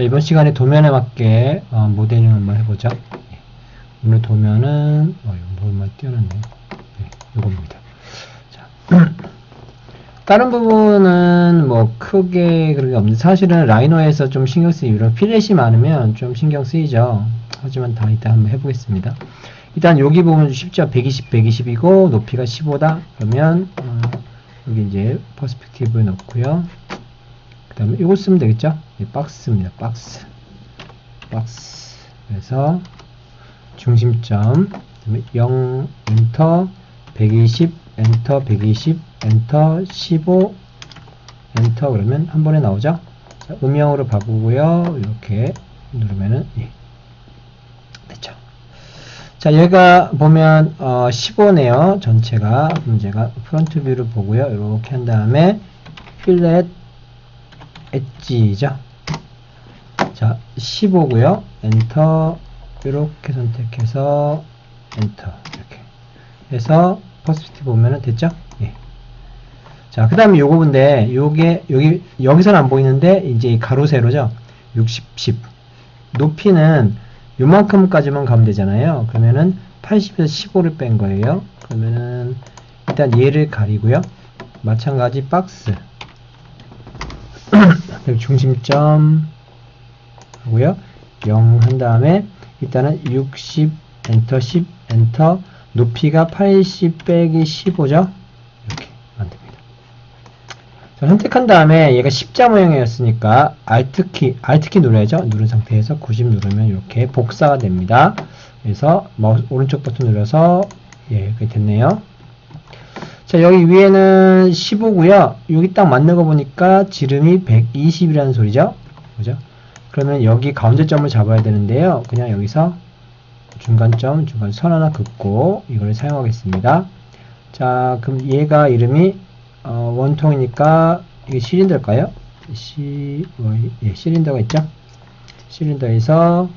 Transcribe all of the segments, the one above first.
자, 이번 시간에 도면에 맞게 어, 모델링 한번 해보죠. 예. 오늘 도면은 어, 이거 뭘만 띄워놨네. 네, 요겁니다. 자, 다른 부분은 뭐 크게 그런 게 없는데 사실은 라이너에서 좀 신경 쓰이고 필렛이 많으면 좀 신경 쓰이죠. 하지만 다 이따 한번 해보겠습니다. 일단 여기 보면 쉽죠. 120, 120이고 높이가 15다. 그러면 어, 여기 이제 퍼스펙티브 넣고요. 그 다음에 이거 쓰면 되겠죠? 이 박스입니다. 박스. 박스. 그래서 중심점. 그 다음에 0, 엔터, 120, 엔터, 120, 엔터, 15, 엔터 그러면 한 번에 나오죠? 자, 음영으로 바꾸고요. 이렇게 누르면은 예. 됐죠? 자, 얘가 보면 어, 15네요. 전체가 그럼 제가 프론트 뷰를 보고요. 이렇게 한 다음에 필렛 엣지죠. 자, 15고요. 엔터 이렇게 선택해서 엔터 이렇게 해서 퍼스피티 보면은 됐죠? 예. 자, 그 다음에 요거 근데 요게 여기 여기서는 안 보이는데 이제 이 가로 세로죠. 60, 10 높이는 요만큼까지만 가면 되잖아요. 그러면은 80에서 15를 뺀 거예요. 그러면은 일단 얘를 가리고요. 마찬가지 박스 그리고 중심점 하고요. 0 한 다음에 일단은 60 엔터 10 엔터 높이가 80 빼기 15죠. 이렇게 만듭니다. 자, 선택한 다음에 얘가 십자 모양이었으니까 Alt키, Alt키 눌러야죠. 누른 상태에서 90 누르면 이렇게 복사가 됩니다. 그래서 마우스 오른쪽 버튼 눌러서 예, 이렇게 됐네요. 자, 여기 위에는 15고요. 여기 딱 맞는 거 보니까 지름이 120이라는 소리죠. 그죠? 그러면 여기 가운데 점을 잡아야 되는데요. 그냥 여기서 중간점, 중간 선 하나 긋고 이걸 사용하겠습니다. 자, 그럼 얘가 이름이 어, 원통이니까 이게 실린더일까요? 시, 뭐, 예, 실린더가 있죠? 실린더에서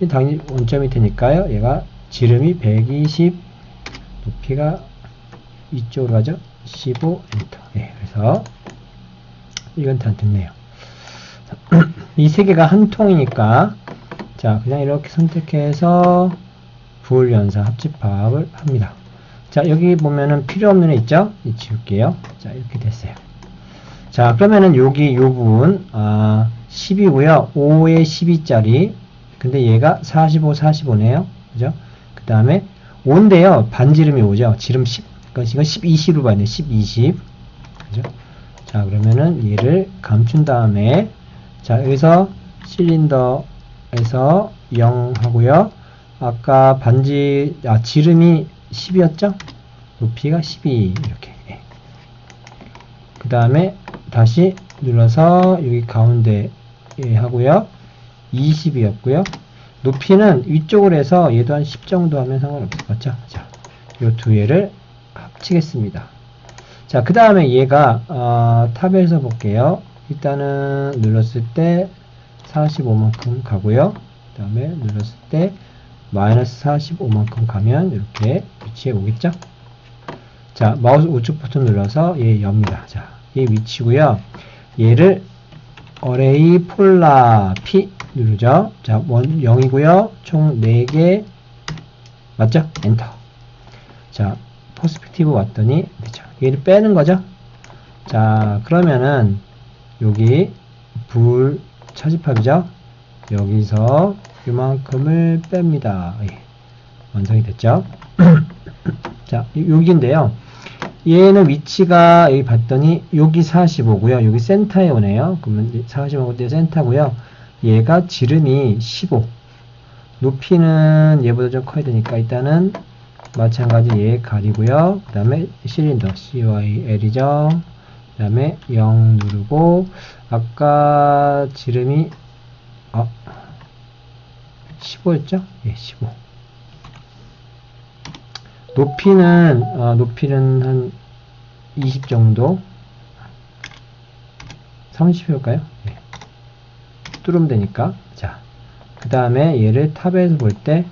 이 당연히 원점이 되니까요. 얘가 지름이 120, 높이가 이쪽으로 가죠? 15 엔터. 예, 그래서 이건 다 됐네요. 이 세 개가 한 통이니까 자 그냥 이렇게 선택해서 부울 연사 합집합을 합니다. 자 여기 보면은 필요 없는 애 있죠? 이 지울게요. 자 이렇게 됐어요. 자 그러면은 여기 요 부분 아 10이고요. 5에 12짜리 근데 얘가 45 45네요. 그죠? 그 다음에 5인데요. 반지름이 5죠. 지름 10 그러니까 이건 10 20으로 봐야 돼요. 10 20 그죠? 자 그러면은 얘를 감춘 다음에 자 여기서 실린더에서 0 하고요. 아까 반지 아 지름이 10이었죠? 높이가 12 이렇게. 그 다음에 다시 눌러서 여기 가운데 예, 하고요. 20이었고요. 높이는 위쪽으로 해서 얘도 한 10 정도 하면 상관없을 것 같죠? 자, 요 두 개를 합치겠습니다. 자, 그 다음에 얘가 어, 탑에서 볼게요. 일단은 눌렀을 때 45만큼 가고요. 그 다음에 눌렀을 때 마이너스 45만큼 가면 이렇게 위치에 오겠죠? 자, 마우스 우측 버튼 눌러서 얘 엽니다. 자, 얘 위치고요. 얘를 어레이 폴라 P 누르죠. 자, 원 0이고요. 총 4개 맞죠? 엔터. 자, 퍼스펙티브 왔더니 그죠? 얘를 빼는 거죠. 자, 그러면은 여기 불 차집합이죠. 여기서 이만큼을 뺍니다. 예. 완성이 됐죠. 자, 여기인데요. 얘는 위치가 여기 봤더니 여기 45고요. 여기 센터에 오네요. 그러면 45고 때 센터고요. 얘가 지름이 15. 높이는 얘보다 좀 커야 되니까 일단은 마찬가지 얘 가리고요. 그 다음에 실린더 CYL이죠. 그 다음에 0 누르고 아까 지름이 아 15였죠? 예, 15. 높이는 어, 높이는 한 20 정도 30일까요? 네. 뚫으면 되니까 자, 그 다음에 얘를 탑에서 볼 때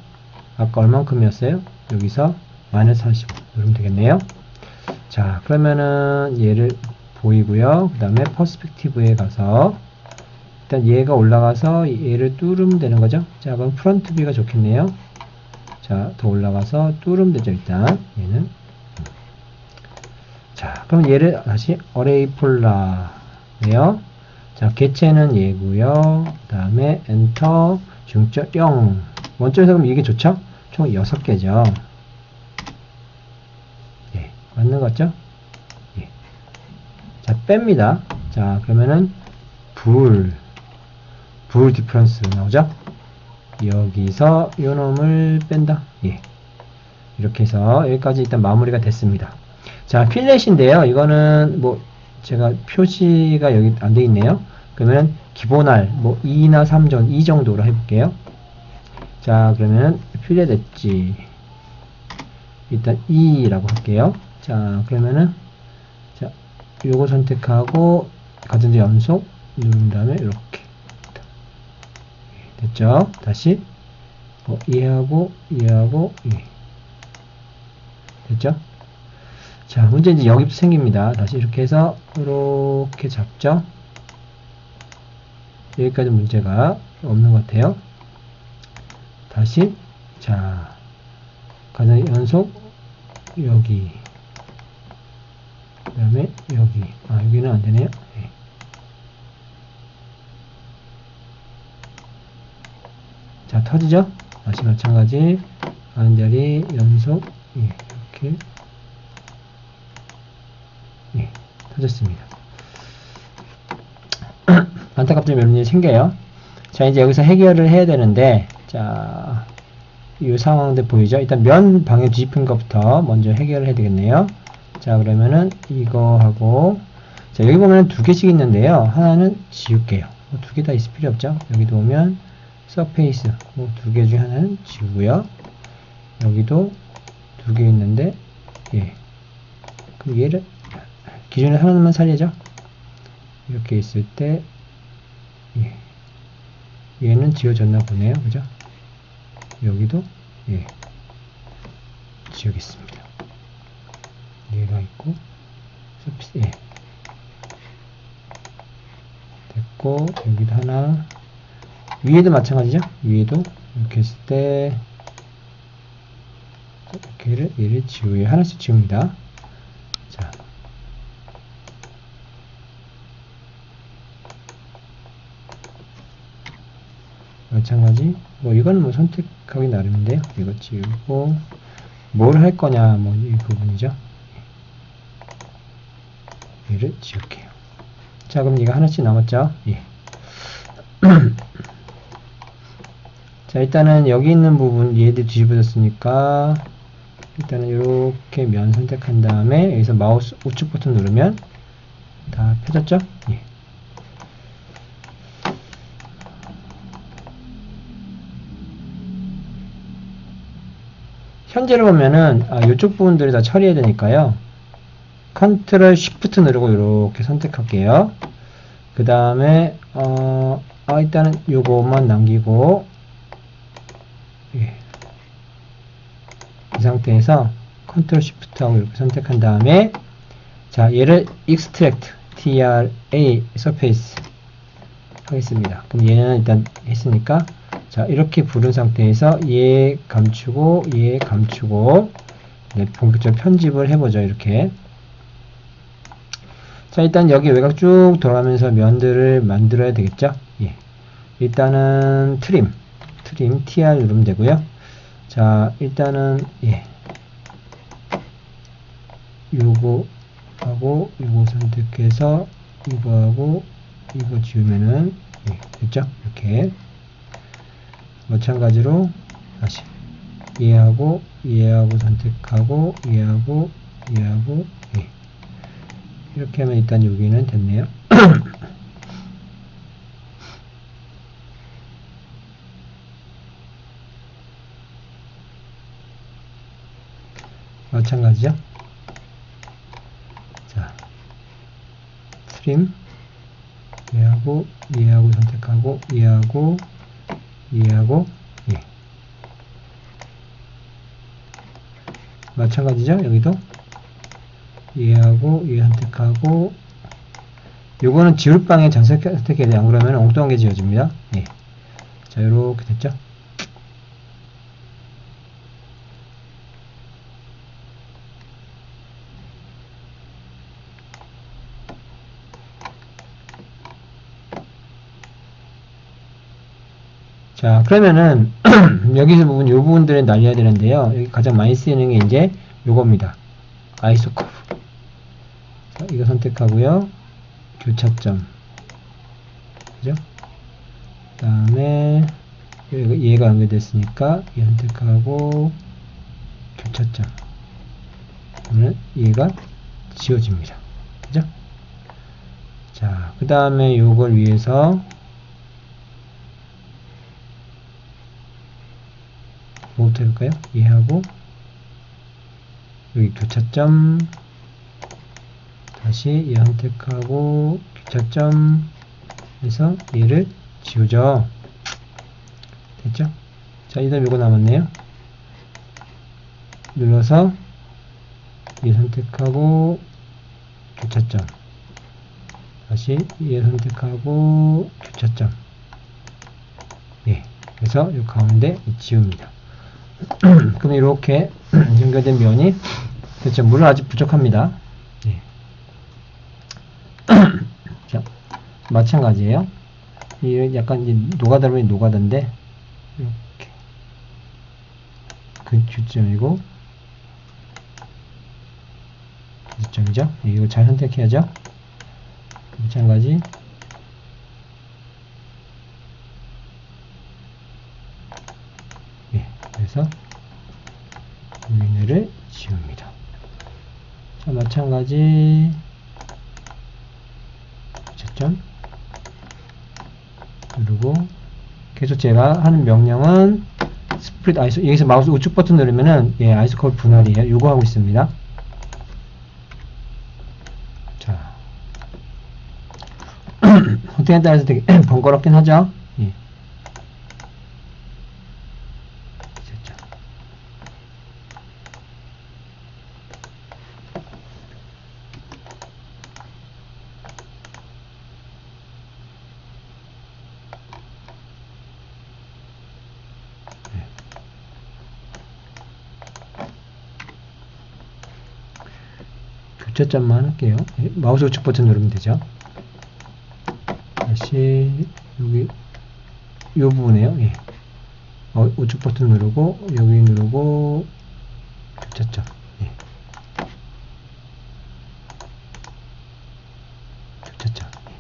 아까 얼만큼이었어요? 여기서 마이너스 45 누르면 되겠네요. 자, 그러면은 얘를 보이고요. 그 다음에 퍼스펙티브에 가서 일단 얘가 올라가서 얘를 뚫으면 되는 거죠. 자, 그럼 프런트 뷰가 좋겠네요. 자, 더 올라가서 뚫으면 되죠, 일단. 얘는. 자, 그럼 얘를 다시 어레이 폴라네요. 자, 개체는 얘고요. 그 다음에 엔터 중점 0. 원점에서 그럼 이게 좋죠? 총 6개죠. 예, 맞는 거 같죠? 예. 자, 뺍니다. 자, 그러면은 불, 불 디퍼런스 나오죠? 여기서 요 놈을 뺀다. 예. 이렇게 해서 여기까지 일단 마무리가 됐습니다. 자, 필렛인데요. 이거는 뭐 제가 표시가 여기 안 돼 있네요. 그러면 기본알 뭐 2나 3전 이 정도로 해볼게요. 자, 그러면 엣지 일단 2라고 할게요. 자, 그러면은 자, 요거 선택하고 가전제 연속 누른 다음에 이렇게 됐죠? 다시 어, 이해하고 이해하고 예. 됐죠? 자, 문제 이제 여기부터 생깁니다. 다시 이렇게 해서 이렇게 잡죠. 여기까지 문제가 없는 것 같아요. 다시 자, 가장 연속 여기 그 다음에 여기 아 여기는 안 되네요. 네. 자, 터지죠? 다시 마찬가지 가는 자리 연속 예, 이렇게 예, 터졌습니다. 안타깝지만 이런 일이 생겨요. 자, 이제 여기서 해결을 해야 되는데, 자, 이 상황들 보이죠? 일단 면 방에 뒤집힌 것부터 먼저 해결을 해야 되겠네요. 자, 그러면은 이거하고, 자, 여기 보면 두 개씩 있는데요. 하나는 지울게요. 뭐 두개 다 있을 필요 없죠? 여기도 오면 서페이스, 뭐 두 개 중에 하나는 지우고요. 여기도 두 개 있는데, 예. 그럼 얘를 기존에 하나만 살리죠? 이렇게 있을 때, 예. 얘는 지워졌나 보네요. 그죠? 여기도, 예. 지우겠습니다. 얘가 있고, 서피스, 예. 됐고, 여기도 하나, 위에도 마찬가지죠? 위에도, 이렇게 했을 때, 이렇게를, 얘를 지우에 하나씩 지웁니다. 자, 마찬가지. 뭐 이거는 뭐 선택하기 나름인데요. 이거 지우고 뭘 할 거냐 뭐 이 부분이죠. 얘를 지울게요. 자 그럼 이거 하나씩 남았죠? 예. 자 일단은 여기 있는 부분 얘들 뒤집어졌으니까 일단은 이렇게 면 선택한 다음에 여기서 마우스 우측 버튼 누르면 다 펴졌죠? 예. 현재로 보면은 아, 이쪽 부분들을 다 처리해야 되니까요. 컨트롤 쉬프트 누르고 이렇게 선택할게요. 그 다음에 어, 아, 일단은 요거만 남기고 예. 이 상태에서 컨트롤 쉬프트 하고 이렇게 선택한 다음에 자 얘를 extract tra surface 하겠습니다. 그럼 얘는 일단 했으니까 자 이렇게 부른 상태에서 얘 감추고 얘 감추고 네, 본격적으로 편집을 해보죠 이렇게. 자 일단 여기 외곽 쭉 돌아가면서 면들을 만들어야 되겠죠? 예. 일단은 트림. 트림 tr 누르면 되고요. 자 일단은 예. 요거 하고 요거 선택해서 이거 하고 이거 지우면은 예, 됐죠? 이렇게 마찬가지로 다시 얘하고 얘하고 선택하고 얘하고 얘하고 예. 이렇게 하면 일단 여기는 됐네요. 마찬가지죠. 자, 트림 얘하고 얘하고 선택하고 얘 하고 예. 마찬가지죠 여기도 얘하고 얘 선택하고 요거는 지울 방향 전 선택해야 돼요. 안 그러면 엉뚱한 게 지워집니다. 예. 자, 요렇게 됐죠? 자, 그러면은, 여기서 부분, 요 부분들을 날려야 되는데요. 여기 가장 많이 쓰이는 게 이제 요겁니다. 아이소 커브. 자, 이거 선택하고요. 교차점. 그죠? 그 다음에, 얘가 연결됐으니까, 얘 선택하고, 교차점. 그러면 얘가 지워집니다. 그죠? 자, 그 다음에 요걸 위해서, 뭐부터 해볼까요? 얘하고. 여기 교차점. 다시 얘 선택하고 교차점 해서 얘를 지우죠. 됐죠? 자 이다음 이거 남았네요. 눌러서 얘 선택하고 교차점. 다시 얘 선택하고 교차점. 예 그래서 이 가운데 지웁니다 그럼 이렇게 연결된 면이 그렇죠. 물은 아직 부족합니다. 예. 자, 마찬가지예요. 이 약간 이제 노가다면 노가다인데 이렇게 그 규점이고 규점이죠. 이거 잘 선택해야죠. 마찬가지 예, 그래서 위너를 지웁니다. 자, 마찬가지 채점 누르고 계속 제가 하는 명령은 스프릿 아이소 여기서 마우스 우측 버튼 누르면은 예, 아이소컬 분할이에요. 요거 하고 있습니다. 자 선택에 따라서 되게 번거롭긴 하죠. 교차점만 할게요. 예, 마우스 우측 버튼 누르면 되죠. 다시 여기 이 부분에요. 예. 어, 우측 버튼 누르고 여기 누르고 교차점. 예. 교차점. 예.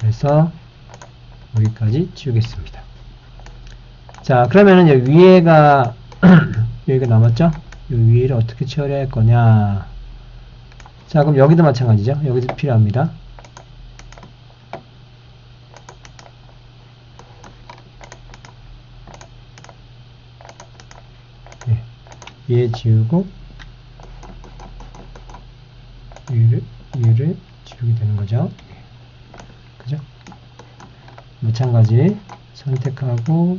그래서 여기까지 지우겠습니다. 자, 그러면은 위에가 여기가 남았죠? 이 위에를 어떻게 처리할 거냐? 자, 그럼 여기도 마찬가지죠? 여기도 필요합니다. 예, 얘 지우고 얘를 얘를 지우게 되는 거죠. 예. 그죠? 마찬가지 선택하고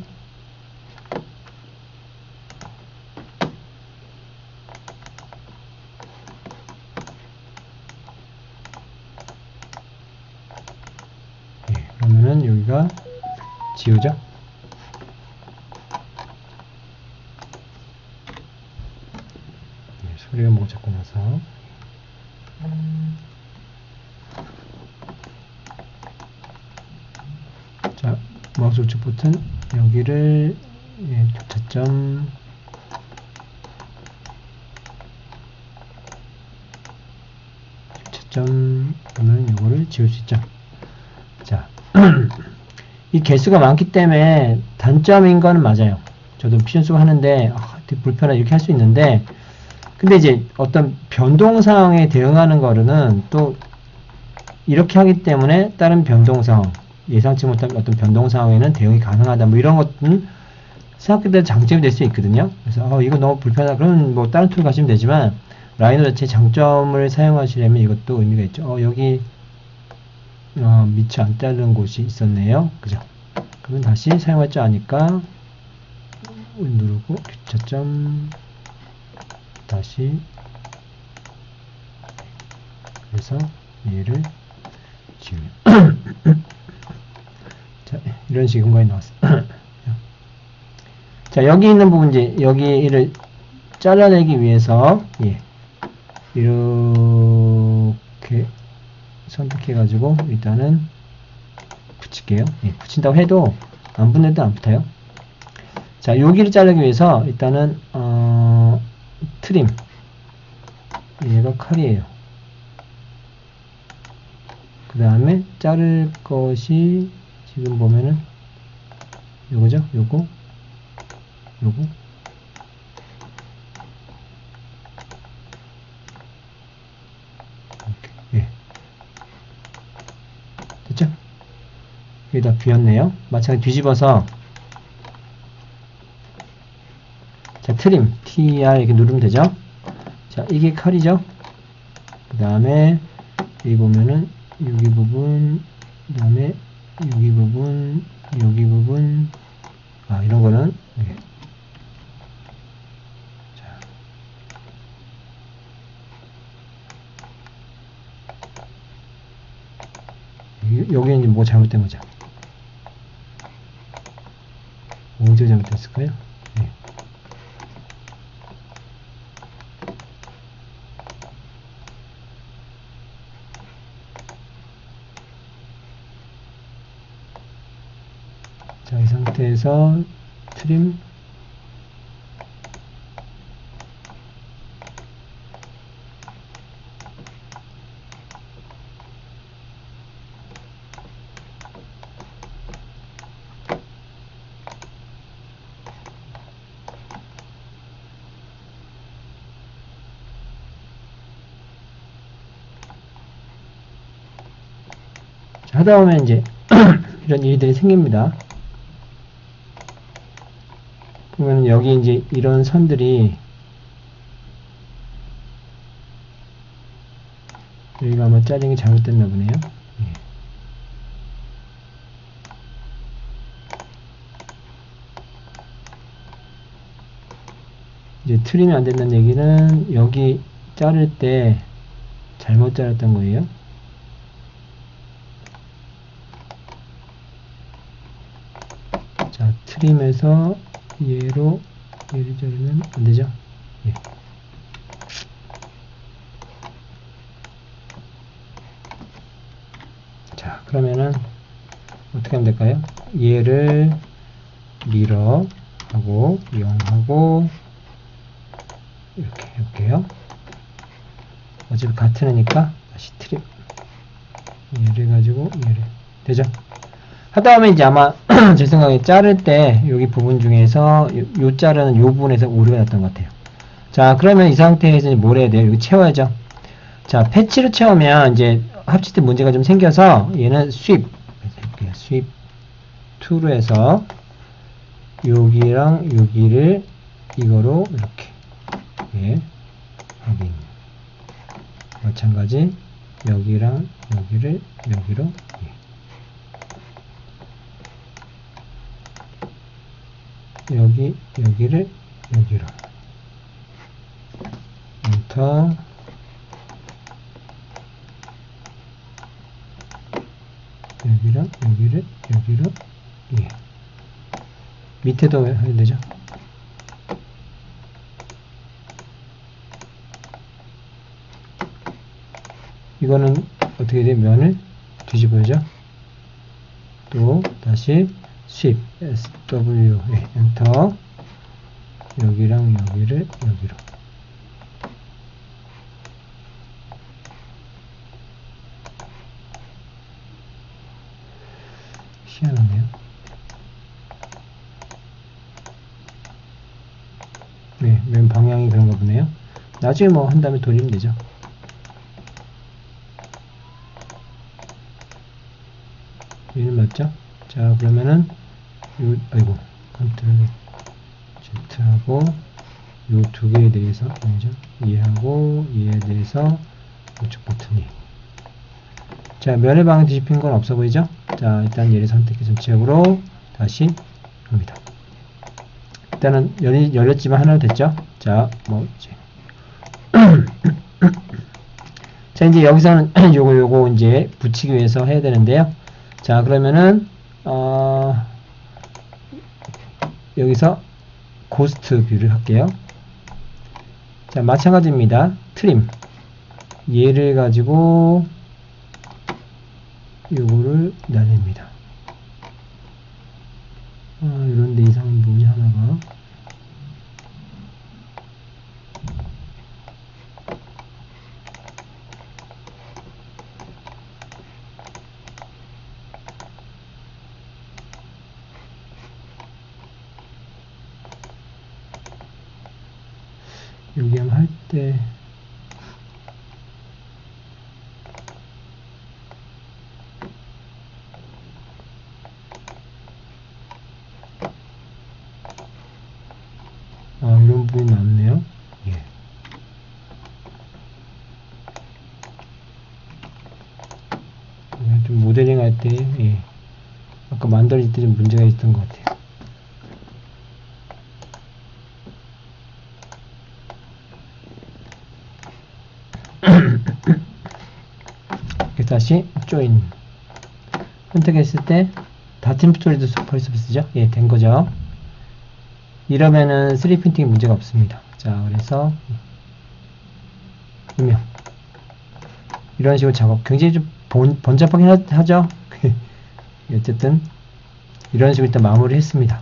예, 그러면은 여기가 지우죠? 예, 소리가 뭐가 자꾸 나서. 자 마우스 우측 버튼 여기를 예, 교차점. 교차점 그러면 이거를 지울 수 있죠? 자, 이 개수가 많기 때문에 단점인 거는 맞아요. 저도 피션 쓰고 하는데 아, 되게 불편해 이렇게 할 수 있는데 근데 이제 어떤 변동 상황에 대응하는 거는 또 이렇게 하기 때문에 다른 변동 상황 예상치 못한 어떤 변동 상황에는 대응이 가능하다 뭐 이런 것은 생각보다 장점이 될 수 있거든요. 그래서 어, 이거 너무 불편하다 그러면 뭐 다른 툴 가시면 되지만 라이노 자체 장점을 사용하시려면 이것도 의미가 있죠. 어, 여기 어, 밑이 안 자른 곳이 있었네요. 그죠? 그러면 다시 사용할 줄 아니까 누르고 교차점 다시 그래서 얘를 지금. 자, 이런 식의 공간이 나왔어요. 자, 여기 있는 부분 이제 여기를 잘라내기 위해서 예. 이렇게 선택해 가지고 일단은 붙일게요. 예, 붙인다고 해도 안 붙는데도 안 붙어요. 자, 여기를 자르기 위해서 일단은 어, 트림 얘가 칼이에요. 그 다음에 자를 것이 지금 보면은 요거죠? 요거 요거 이렇게 예 됐죠? 여기다 비었네요 마찬가지 뒤집어서 자 트림 TR 이렇게 누르면 되죠? 자 이게 칼이죠? 그 다음에 여기 보면은 여기 부분 그 다음에 여기 부분 여기 부분 아 이런 거는 예. 자. 여- 여기는 이제 뭐 잘못된 거죠 어디가 잘못됐을까요? 예. 자, 이 상태에서 트림 하다 보면 이제 이런 일들이 생깁니다. 보면 여기 이제 이런 선들이 여기가 아마 게 잘못됐나 보네요. 예. 이제 트림이 안 된다는 얘기는 여기 자를 때 잘못 자랐던 거예요. 자, 트림에서 얘로 얘를 자르면 안 되죠? 예. 자, 그러면은 어떻게 하면 될까요? 얘를 밀어 하고 0하고 이렇게 해볼게요. 어차피 같은 애니까 다시 트림 얘를 가지고 얘를 되죠? 하다 보면 이제 아마 제 생각에 자를 때 여기 부분 중에서 요, 요 자르는 요 부분에서 오류가 났던 것 같아요. 자 그러면 이 상태에서 뭘 해야 돼요? 여기 채워야죠. 자 패치로 채우면 이제 합칠 때 문제가 좀 생겨서 얘는 sweep sweep 2로 해서 여기랑 여기를 이거로 이렇게 예 확인 마찬가지 여기랑 여기를 여기로 예. 여기 여기를 여기로. 엔터. 여기랑 여기를 여기로. 예. 밑에도 해야 되죠? 이거는 어떻게 돼? 면을 뒤집어야죠. 또 다시 sweep SW 예, 엔터. 여기랑 여기를 여기로. 희한하네요. 네, 면 방향이 그런가 보네요. 나중에 뭐 한 다음에 돌리면 되죠. 얘는 맞죠? 자 그러면은 요 아이고 컨트롤 Z하고 요 두 개에 대해서 아니죠? 얘하고 얘에 대해서 이쪽 버튼이 자 면의 방향 뒤집힌 건 없어 보이죠? 자 일단 얘를 선택해서 지역으로 다시 합니다 일단은 열이, 열렸지만 하나 됐죠? 자 뭐 이제 자, 이제 여기서는 요거, 요거 이제 붙이기 위해서 해야 되는데요. 자, 그러면은, 어, 여기서 고스트 뷰를 할게요. 자, 마찬가지입니다. 트림. 얘를 가지고 요거를 날립니다. 아, 이런데 이상한 부분이 하나가 여기 한번 할 때 아, 이런 부분이 남네요. 예. 좀 모델링 할 때, 예. 아까 만들어질 때 좀 문제가 있었던 것 같아요. 이렇게 다시 조인 선택했을 때 스토리도 벌써 쓰죠? 예, 된 거죠. 이러면은 3 프린팅이 문제가 없습니다. 자, 그래서 이명 이런 식으로 작업 굉장히 좀 번, 번잡하긴 하- 하죠. 어쨌든 이런 식으로 일단 마무리 했습니다.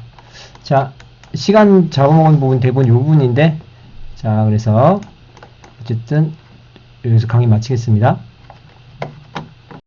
자, 시간 잡아먹은 부분 대부분 이 부분인데 자, 그래서 어쨌든 여기서 강의 마치겠습니다.